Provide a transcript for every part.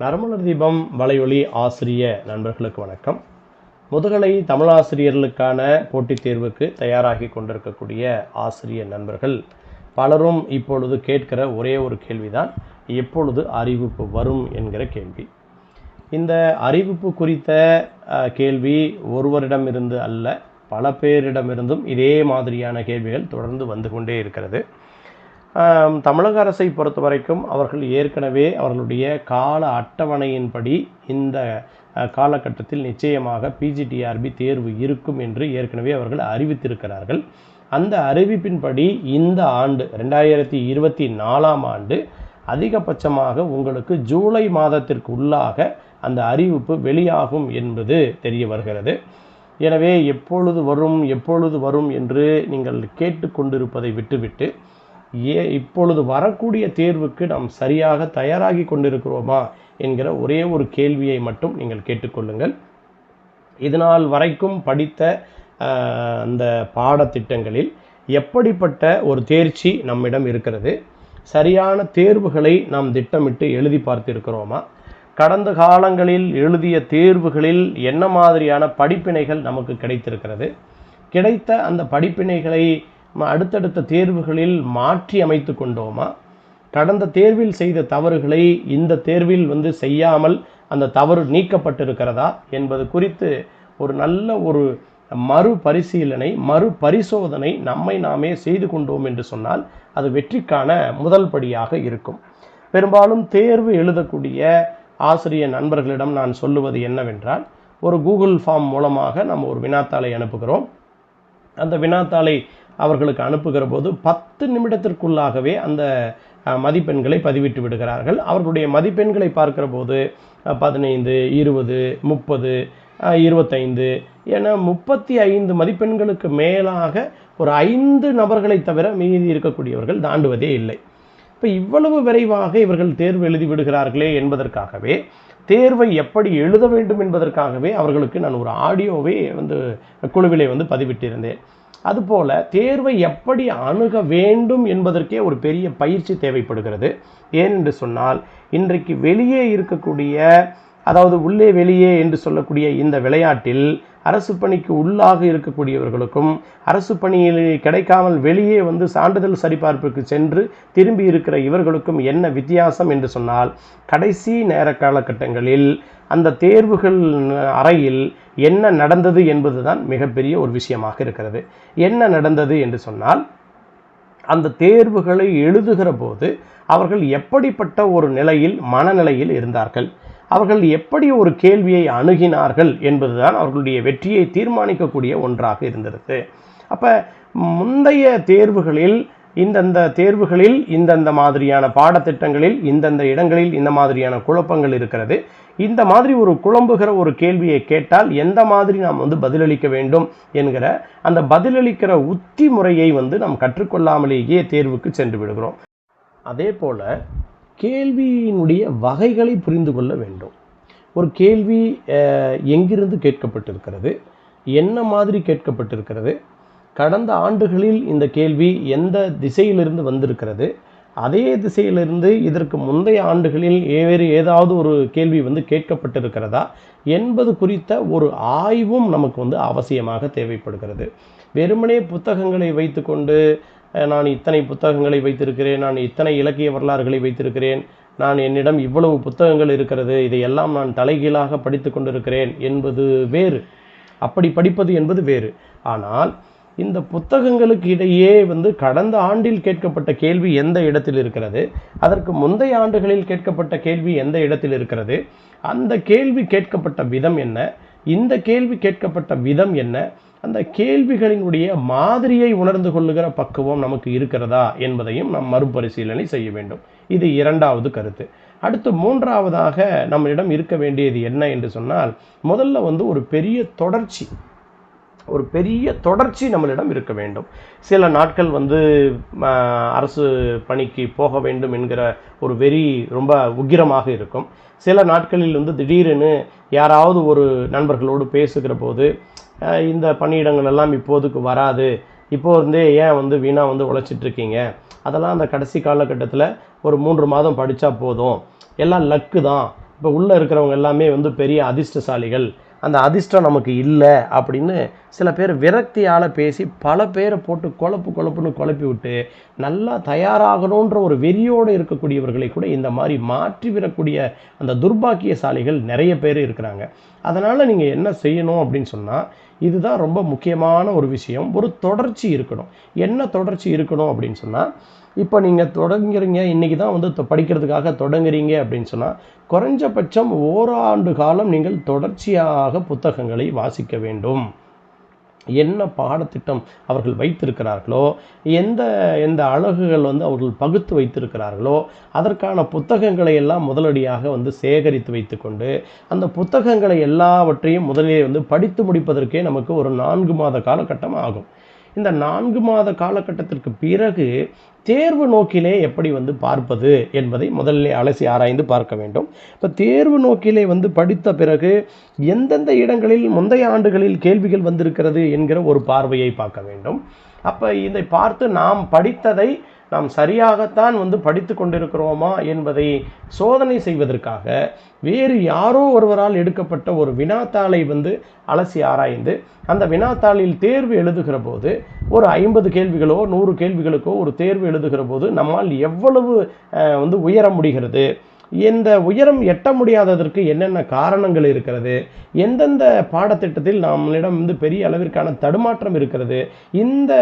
நரமலர் தீபம் வலையொலி ஆசிரிய நண்பர்களுக்கு வணக்கம். முதுகலை தமிழாசிரியர்களுக்கான போட்டித் தேர்வுக்கு தயாராகி கொண்டிருக்கக்கூடிய ஆசிரிய நண்பர்கள் பலரும் இப்பொழுது கேட்கிற ஒரே ஒரு கேள்விதான் எப்பொழுது அறிவிப்பு வரும் என்கிற கேள்வி. இந்த அறிவிப்பு குறித்த கேள்வி ஒருவரிடமிருந்து அல்ல பல பேரிடமிருந்தும் இதே மாதிரியான கேள்விகள் தொடர்ந்து வந்து கொண்டே இருக்கிறது. தமிழக அரசை பொறுத்த வரைக்கும் அவர்கள் ஏற்கனவே அவர்களுடைய கால அட்டவணையின்படி இந்த காலகட்டத்தில் நிச்சயமாக பிஜிடிஆர்பி தேர்வு இருக்கும் என்று ஏற்கனவே அவர்கள் அறிவித்திருக்கிறார்கள். அந்த அறிவிப்பின்படி இந்த ஆண்டு ரெண்டாயிரத்தி இருபத்தி நாலாம் ஆண்டு அதிகபட்சமாக உங்களுக்கு ஜூலை மாதத்திற்கு உள்ளாக அந்த அறிவிப்பு வெளியாகும் என்பது தெரிய வருகிறது. எனவே எப்பொழுது வரும் எப்பொழுது வரும் என்று நீங்கள் கேட்டுக்கொண்டிருப்பதை விட்டுவிட்டு ஏ இப்பொழுது வரக்கூடிய தேர்வுக்கு நாம் சரியாக தயாராகி கொண்டிருக்கிறோமா என்கிற ஒரே ஒரு கேள்வியை மட்டும் நீங்கள் கேட்டுக்கொள்ளுங்கள். இதனால் வரைக்கும் படித்த அந்த பாடத்திட்டங்களில் எப்படிப்பட்ட ஒரு தேர்ச்சி நம்மிடம் இருக்கிறது? சரியான தேர்வுகளை நாம் திட்டமிட்டு எழுதி பார்த்திருக்கிறோமா? கடந்த காலங்களில் எழுதிய தேர்வுகளில் என்ன மாதிரியான படிப்பினைகள் நமக்கு கிடைத்திருக்கிறது? கிடைத்த அந்த படிப்பினைகளை அடுத்தடுத்த தேர்வுகளில் மாற்றி அமைத்து கொண்டோமா? கடந்த தேர்வில் செய்த தவறுகளை இந்த தேர்வில் வந்து செய்யாமல் அந்த தவறு நீக்கப்பட்டிருக்கிறதா என்பது குறித்து ஒரு நல்ல ஒரு மறு பரிசீலனை மறு பரிசோதனை நம்மை நாமே செய்து கொண்டோம் என்று சொன்னால் அது வெற்றிக்கான முதல் படியாக இருக்கும். பெரும்பாலும் தேர்வு எழுதக்கூடிய ஆசிரியர் நண்பர்களிடம் நான் சொல்லுவது என்னவென்றால் ஒரு கூகுள் ஃபார்ம் மூலமாக நம்ம ஒரு வினாத்தாளை அனுப்புகிறோம். அந்த வினாத்தாளை அவர்களுக்கு அனுப்புகிற போது பத்து நிமிடத்திற்குள்ளாகவே அந்த மதிப்பெண்களை பதிவிட்டு விடுகிறார்கள். அவர்களுடைய மதிப்பெண்களை பார்க்கிற போது பதினைந்து இருபது முப்பது இருபத்தைந்து என முப்பத்தி ஐந்து மதிப்பெண்களுக்கு மேலாக ஒரு ஐந்து நபர்களை தவிர மீதி இருக்கக்கூடியவர்கள் தாண்டுவதே இல்லை. இப்போ இவ்வளவு விரைவாக இவர்கள் தேர்வு எழுதி விடுகிறார்களே என்பதற்காகவே தேர்வை எப்படி எழுத வேண்டும் என்பதற்காகவே அவர்களுக்கு நான் ஒரு ஆடியோவை வந்து குழுவிலே வந்து பதிவிட்டிருந்தேன். அதுபோல தேர்வை எப்படி அணுக வேண்டும் என்பதற்கே ஒரு பெரிய பயிற்சி தேவைப்படுகிறது. ஏனென்று சொன்னால் இன்றைக்கு வெளியே இருக்கக்கூடிய அதாவது உள்ளே வெளியே என்று சொல்லக்கூடிய இந்த விளையாட்டில் அரசு பணிக்கு உள்ளாக இருக்கக்கூடியவர்களுக்கும் அரசு பணியில் கிடைக்காமல் வெளியே வந்து சான்றிதழ் சரிபார்ப்புக்கு சென்று திரும்பி இருக்கிற இவர்களுக்கும் என்ன வித்தியாசம் என்று சொன்னால் கடைசி நேர காலகட்டங்களில் அந்த தேர்வுகள் அறையில் என்ன நடந்தது என்பதுதான் மிகப்பெரிய ஒரு விஷயமாக இருக்கிறது. என்ன நடந்தது என்று சொன்னால் அந்த தேர்வுகளை எழுதுகிற போது அவர்கள் எப்படிப்பட்ட ஒரு நிலையில் மனநிலையில் இருந்தார்கள்? அவர்கள் எப்படி ஒரு கேள்வியை அணுகினார்கள் என்பதுதான் அவர்களுடைய வெற்றியை தீர்மானிக்கக்கூடிய ஒன்றாக இருந்திருக்கு அப்போ முந்தைய தேர்வுகளில் இந்தந்த தேர்வுகளில் இந்தந்த மாதிரியான பாடத்திட்டங்களில் இந்தந்த இடங்களில் இந்த மாதிரியான குழப்பங்கள் இருக்கிறது. இந்த மாதிரி ஒரு குழம்புகிற ஒரு கேள்வியை கேட்டால் எந்த மாதிரி நாம் வந்து பதிலளிக்க வேண்டும் என்கிற அந்த பதிலளிக்கிற உத்தி முறையை வந்து நாம் கற்றுக்கொள்ளாமலேயே தேர்வுக்கு சென்று விடுகிறோம். அதே போல் கேள்வியினுடைய வகைகளை புரிந்து கொள்ள வேண்டும். ஒரு கேள்வி எங்கிருந்து கேட்கப்பட்டிருக்கிறது? என்ன மாதிரி கேட்கப்பட்டிருக்கிறது? கடந்த ஆண்டுகளில் இந்த கேள்வி எந்த திசையிலிருந்து வந்திருக்கிறது? அதே திசையிலிருந்து இதற்கு முந்தைய ஆண்டுகளில் வேறு ஏதாவது ஒரு கேள்வி வந்து கேட்கப்பட்டிருக்கிறதா? என்பது குறித்த ஒரு ஆய்வும் நமக்கு வந்து அவசியமாக தேவைப்படுகிறது. வெறுமனே புத்தகங்களை வைத்துக்கொண்டு நான் இத்தனை புத்தகங்களை வைத்திருக்கிறேன் நான் இத்தனை இலக்கிய வரலாறுகளை வைத்திருக்கிறேன் நான் என்னிடம் இவ்வளவு புத்தகங்கள் இருக்கிறது இதையெல்லாம் நான் தலைகீழாக படித்து கொண்டிருக்கிறேன் என்பது வேறு. அப்படி படிப்பது என்பது வேறு. ஆனால் இந்த புத்தகங்களுக்கு இடையே வந்து கடந்த ஆண்டில் கேட்கப்பட்ட கேள்வி எந்த இடத்தில் இருக்கிறது அதற்கு முந்தைய ஆண்டுகளில் கேட்கப்பட்ட கேள்வி எந்த இடத்தில் இருக்கிறது அந்த கேள்வி கேட்கப்பட்ட விதம் என்ன இந்த கேள்வி கேட்கப்பட்ட விதம் என்ன அந்த கேள்விகளினுடைய மாதிரியை உணர்ந்து கொள்ளுகிற பக்குவம் நமக்கு இருக்கிறதா என்பதையும் நாம் மறுபரிசீலனை செய்ய வேண்டும். இது இரண்டாவது கருத்து. அடுத்து மூன்றாவதாக நம்மளிடம் இருக்க வேண்டியது என்ன என்று சொன்னால் முதல்ல வந்து ஒரு பெரிய தொடர்ச்சி ஒரு பெரிய தொடர்ச்சி நம்மளிடம் இருக்க வேண்டும். சில நாட்கள் வந்து ம, அரசு பணிக்கு போக வேண்டும் என்கிற ஒரு வெறி ரொம்ப உக்கிரமாக இருக்கும். சில நாட்களில் வந்து திடீரென்னு யாராவது ஒரு நண்பர்களோடு பேசுகிற போது இந்த பணியிடங்கள் எல்லாம் இப்போதுக்கு வராது. இப்போ இருந்தே ஏன் வந்து வீணாக வந்து உழைச்சிட்டு இருக்கீங்க? அதெல்லாம் அந்த கடைசி காலகட்டத்தில் ஒரு மூன்று மாதம் படித்தா போதும். எல்லாம் லக்கு தான். இப்போ உள்ளே இருக்கிறவங்க எல்லாமே வந்து பெரிய அதிர்ஷ்டசாலிகள். அந்த அதிர்ஷ்டம் நமக்கு இல்லை அப்படின்னு சில பேர் விரக்தியால் பேசி பல பேரை போட்டு குழப்பு குழப்புன்னு குழப்பி விட்டு நல்லா தயாராகணுன்ற ஒரு வெறியோடு இருக்கக்கூடியவர்களை கூட இந்த மாதிரி மாற்றி விடக்கூடிய அந்த துர்பாக்கியசாலிகள் நிறைய பேர் இருக்கிறாங்க. அதனால் நீங்கள் என்ன செய்யணும் அப்படின்னு சொன்னால் இதுதான் ரொம்ப முக்கியமான ஒரு விஷயம். ஒரு தொடர்ச்சி இருக்கணும். என்ன தொடர்ச்சி இருக்கணும் அப்படின்னு சொன்னால் இப்போ நீங்கள் தொடங்குறீங்க இன்றைக்கி தான் வந்து தொ- படிக்கிறதுக்காக தொடங்குறீங்க அப்படின்னு சொன்னால் குறைஞ்சபட்சம் ஓராண்டு காலம் நீங்கள் தொடர்ச்சியாக புத்தகங்களை வாசிக்க வேண்டும். என்ன பாடத்திட்டம் அவர்கள் வைத்திருக்கிறார்களோ எந்த எந்த அழகுகள் வந்து அவர்கள் பகுத்து வைத்திருக்கிறார்களோ அதற்கான புத்தகங்களை எல்லாம் முதலடியாக வந்து சேகரித்து வைத்துக்கொண்டு அந்த புத்தகங்களை எல்லாவற்றையும் முதலிலே வந்து படித்து முடிப்பதற்கே நமக்கு ஒரு நான்கு மாத காலகட்டம் ஆகும். இந்த நான்கு மாத காலகட்டத்திற்கு பிறகு தேர்வு நோக்கிலே எப்படி வந்து பார்ப்பது என்பதை முதலில் அலசி ஆராய்ந்து பார்க்க வேண்டும். இப்போ தேர்வு நோக்கிலே வந்து படித்த பிறகு எந்தெந்த இடங்களில் முந்தைய ஆண்டுகளில் கேள்விகள் வந்திருக்கிறது என்கிற ஒரு பார்வையை பார்க்க வேண்டும். அப்போ இதை பார்த்து நாம் படித்ததை நாம் சரியாகத்தான் வந்து படித்து கொண்டிருக்கிறோமா என்பதை சோதனை செய்வதற்காக வேறு யாரோ ஒருவரால் எடுக்கப்பட்ட ஒரு வினாத்தாளை வந்து அலசி ஆராய்ந்து அந்த வினாத்தாளில் தேர்வு எழுதுகிற போது ஒரு ஐம்பது கேள்விகளோ நூறு கேள்விகளுக்கோ ஒரு தேர்வு எழுதுகிற போது நம்மால் எவ்வளவு வந்து உயர முடிகிறது? இந்த உயரம் எட்ட முடியாததற்கு என்னென்ன காரணங்கள் இருக்கிறது? எந்தெந்த பாடத்திட்டத்தில் நம்மளிடம் வந்து பெரிய அளவிற்கான தடுமாற்றம் இருக்கிறது? இந்த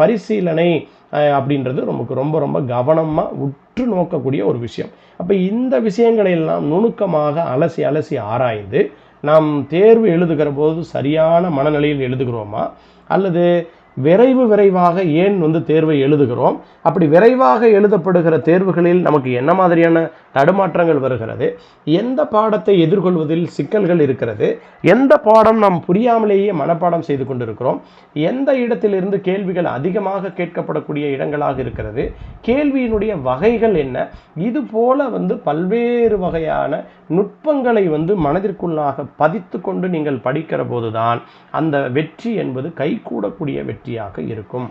பரிசீலனை அப்படின்றது நமக்கு ரொம்ப ரொம்ப கவனமாக உற்று நோக்கக்கூடிய ஒரு விஷயம். அப்போ இந்த விஷயங்களை எல்லாம் நுணுக்கமாக அலசி அலசி ஆராய்ந்து நாம் தேர்வு எழுதுகிற போது சரியான மனநிலையில் எழுதுகிறோமா? அல்லது விரைவு விரைவாக ஏன் வந்து தேர்வை எழுதுகிறோம்? அப்படி விரைவாக எழுதப்படுகிற தேர்வுகளில் நமக்கு என்ன மாதிரியான தடுமாற்றங்கள் வருகிறது? எந்த பாடத்தை எதிர்கொள்வதில் சிக்கல்கள் இருக்கிறது? எந்த பாடம் நாம் புரியாமலேயே மனப்பாடம் செய்து கொண்டிருக்கிறோம்? எந்த இடத்திலிருந்து கேள்விகள் அதிகமாக கேட்கப்படக்கூடிய இடங்களாக இருக்கிறது? கேள்வியினுடைய வகைகள் என்ன? இது போல வந்து பல்வேறு வகையான நுட்பங்களை வந்து மனதிற்குள்ளாக பதித்து கொண்டு நீங்கள் படிக்கிற போதுதான் அந்த வெற்றி என்பது கைகூடக்கூடிய வெற்றியாக இருக்கும்.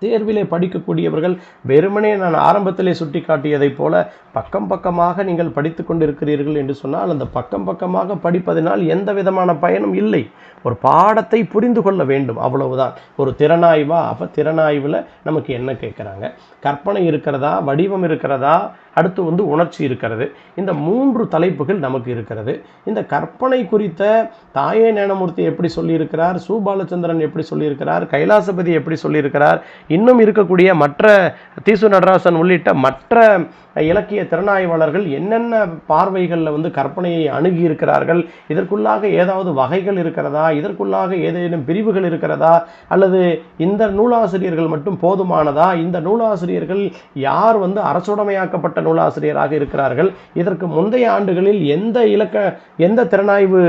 தேர்விலே படிக்கக்கூடியவர்கள் வெறுமனே நான் ஆரம்பத்திலே சுட்டி காட்டியதைப் போல பக்கம் பக்கமாக நீங்கள் படித்து கொண்டிருக்கிறீர்கள் என்று சொன்னால் அந்த பக்கம் பக்கமாக படிப்பதனால் எந்த விதமான பயனும் இல்லை. ஒரு பாடத்தை புரிந்து கொள்ள வேண்டும். அவ்வளவுதான். ஒரு திறனாய்வா? அப்போ திறனாய்வில் நமக்கு என்ன கேட்குறாங்க? கற்பனை இருக்கிறதா? வடிவம் இருக்கிறதா? அடுத்து வந்து உணர்ச்சி இருக்கிறது. இந்த மூன்று தலைப்புகள் நமக்கு இருக்கிறது. இந்த கற்பனை குறித்த தாயே ஞானமூர்த்தி எப்படி சொல்லியிருக்கிறார்? சு பாலச்சந்திரன் எப்படி சொல்லியிருக்கிறார்? கைலாசபதி எப்படி சொல்லியிருக்கிறார்? இன்னும் இருக்கக்கூடிய மற்ற தீசு நடராசன் உள்ளிட்ட மற்ற இலக்கிய திறனாய்வாளர்கள் என்னென்ன பார்வைகளில் வந்து கற்பனையை அணுகி இருக்கிறார்கள் இதற்குள்ளாக ஏதாவது வகைகள் இருக்கிறதா? இதற்குள்ளாக ஏதேனும் பிரிவுகள் இருக்கிறதா? அல்லது இந்த நூலாசிரியர்கள் மட்டும் போதுமானதா? இந்த நூலாசிரியர்கள் யார் வந்து அரசுடைமையாக்கப்பட்ட நூலாசிரியராக இருக்கிறார்கள். இதற்கு முந்தைய ஆண்டுகளில் எந்த இலக்க எந்த திறனாய்வு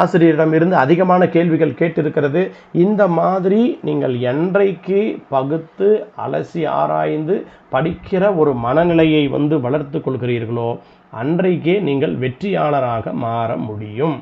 ஆசிரியரிடம் இருந்து அதிகமான கேள்விகள் கேட்டிருக்கிறது? இந்த மாதிரி நீங்கள் என்றைக்கு பகுத்து அலசி ஆராய்ந்து படிக்கிற ஒரு மனநிலையை வந்து வளர்த்து கொள்கிறீர்களோ அன்றைக்கே நீங்கள் வெற்றியாளராக மாற முடியும்.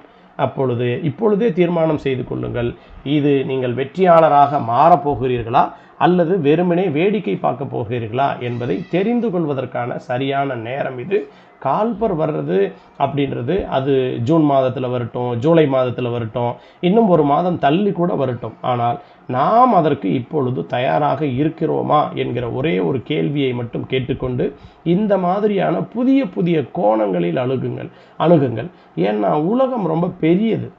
அப்பொழுது இப்பொழுதே தீர்மானம் செய்து கொள்ளுங்கள். இது நீங்கள் வெற்றியாளராக மாறப் போகிறீர்களா? அல்லது வெறுமனே வேடிக்கை பார்க்க போகிறீர்களா? என்பதை தெரிந்து கொள்வதற்கான சரியான நேரம் இது. கால்பர் வர்றது அப்படின்றது அது ஜூன் மாதத்தில் வரட்டும் ஜூலை மாதத்தில் வரட்டும் இன்னும் ஒரு மாதம் தள்ளி கூட வரட்டும். ஆனால் நாம் அதற்கு இப்பொழுது தயாராக இருக்கிறோமா என்கிற ஒரே ஒரு கேள்வியை மட்டும் கேட்டுக்கொண்டு இந்த மாதிரியான புதிய புதிய கோணங்களில் அணுகுங்கள் அணுகுங்கள். ஏன்னா உலகம் ரொம்ப பெரியது.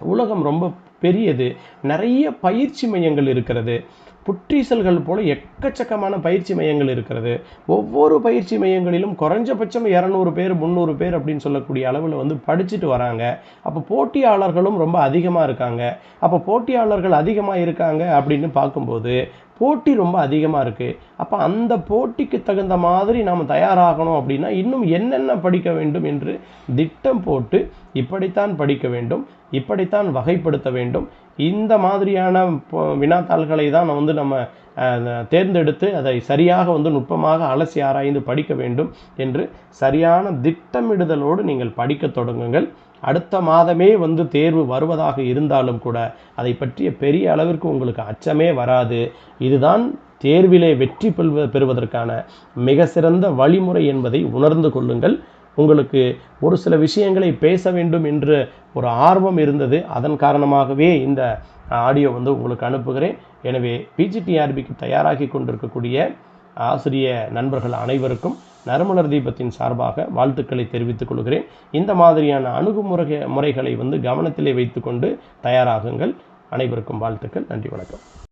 உலகம் ரொம்ப பெரியது. நிறைய பயிற்சி மையங்கள் இருக்கிறது. புற்றீசல்கள் போல எக்கச்சக்கமான பயிற்சி மையங்கள் இருக்கிறது. ஒவ்வொரு பயிற்சி மையங்களிலும் குறைஞ்சபட்சம் இரநூறு பேர் முந்நூறு பேர் அப்படின்னு சொல்லக்கூடிய அளவில் வந்து படிச்சுட்டு வராங்க. அப்போ போட்டியாளர்களும் ரொம்ப அதிகமாக இருக்காங்க. அப்போ போட்டியாளர்கள் அதிகமாக இருக்காங்க அப்படின்னு பார்க்கும்போது போட்டி ரொம்ப அதிகமாக இருக்குது அப்போ அந்த போட்டிக்கு தகுந்த மாதிரி நாம் தயாராகணும் அப்படின்னா இன்னும் என்னென்ன படிக்க வேண்டும் என்று திட்டம் போட்டு இப்படித்தான் படிக்க வேண்டும் இப்படித்தான் வகைப்படுத்த வேண்டும். இந்த மாதிரியான வினாத்தாள்களை தான் வந்து நம்ம தேர்ந்தெடுத்து அதை சரியாக வந்து நுட்பமாக அலசி ஆராய்ந்து படிக்க வேண்டும் என்று சரியான திட்டமிடுதலோடு நீங்கள் படிக்கத் தொடங்குங்கள். அடுத்த மாதமே வந்து தேர்வு வருவதாக இருந்தாலும் கூட அதை பற்றிய பெரிய அளவிற்கு உங்களுக்கு அச்சமே வராது. இதுதான் தேர்விலே வெற்றி பெறுவதற்கான மிக சிறந்த வழிமுறை என்பதை உணர்ந்து கொள்ளுங்கள். உங்களுக்கு ஒரு சில விஷயங்களை பேச வேண்டும் என்று ஒரு ஆர்வம் இருந்தது. அதன் காரணமாகவே இந்த ஆடியோ வந்து உங்களுக்கு அனுப்புகிறேன். எனவே பிஜிடிஆர்பிக்கு தயாராகி கொண்டிருக்கக்கூடிய ஆசிரிய நண்பர்கள் அனைவருக்கும் நறுமலர் தீபத்தின் சார்பாக வாழ்த்துக்களை தெரிவித்துக் கொள்கிறேன். இந்த மாதிரியான அணுகுமுறை முறைகளை வந்து கவனத்திலே வைத்துக்கொண்டு தயாராகுங்கள். அனைவருக்கும் வாழ்த்துக்கள். நன்றி வணக்கம்.